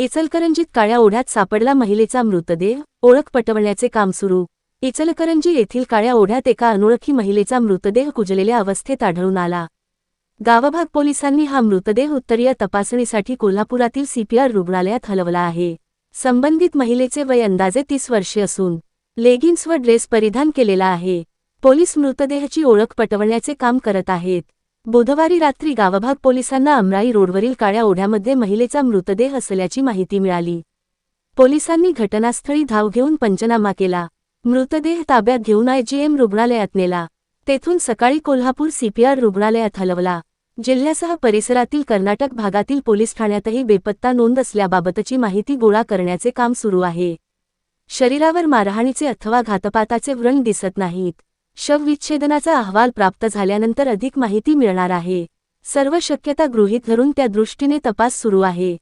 इचलकरंजीत काळ्या ओढ्यात सापडला महिलेचा मृतदेह. ओळख पटवण्याचे काम सुरू. इचलकरंजी येथील काळ्या ओढ्यात एका अनोळखी महिलेचा मृतदेह कुजलेल्या अवस्थेत आढळून आला. गावभाग पोलिसांनी हा मृतदेह उत्तरीय तपासणीसाठी कोल्हापुरातील सीपीआर रुग्णालयात हलवला आहे. संबंधित महिलेचे वय अंदाजे तीस वर्षे असून लेगिन्स व ड्रेस परिधान केलेला आहे. पोलीस मृतदेहाची ओळख पटवण्याचे काम करत आहेत. बुधवारी रात्री गावभाग पोलिसांना अमराई रोडवरील काळ्या ओढ्यामध्ये महिलेचा मृतदेह असल्याची माहिती मिळाली. पोलिसांनी घटनास्थळी धाव घेऊन पंचनामा केला. मृतदेह ताब्यात घेऊन आयजीएम रुग्णालयात नेला. तेथून सकाळी कोल्हापूर सीपीआर रुग्णालयात हलवला. जिल्ह्यासह परिसरातील कर्नाटक भागातील पोलीस ठाण्यातही बेपत्ता नोंद असल्याबाबतची माहिती गोळा करण्याचे काम सुरू आहे. शरीरावर मारहाणीचे अथवा घातपाताचे व्रण दिसत नाहीत. शवविच्छेदनाचा अहवाल प्राप्त झाल्यानंतर अधिक माहिती मिळणार आहे. सर्व शक्यता गृहीत धरून त्या दृष्टीने तपास सुरू आहे.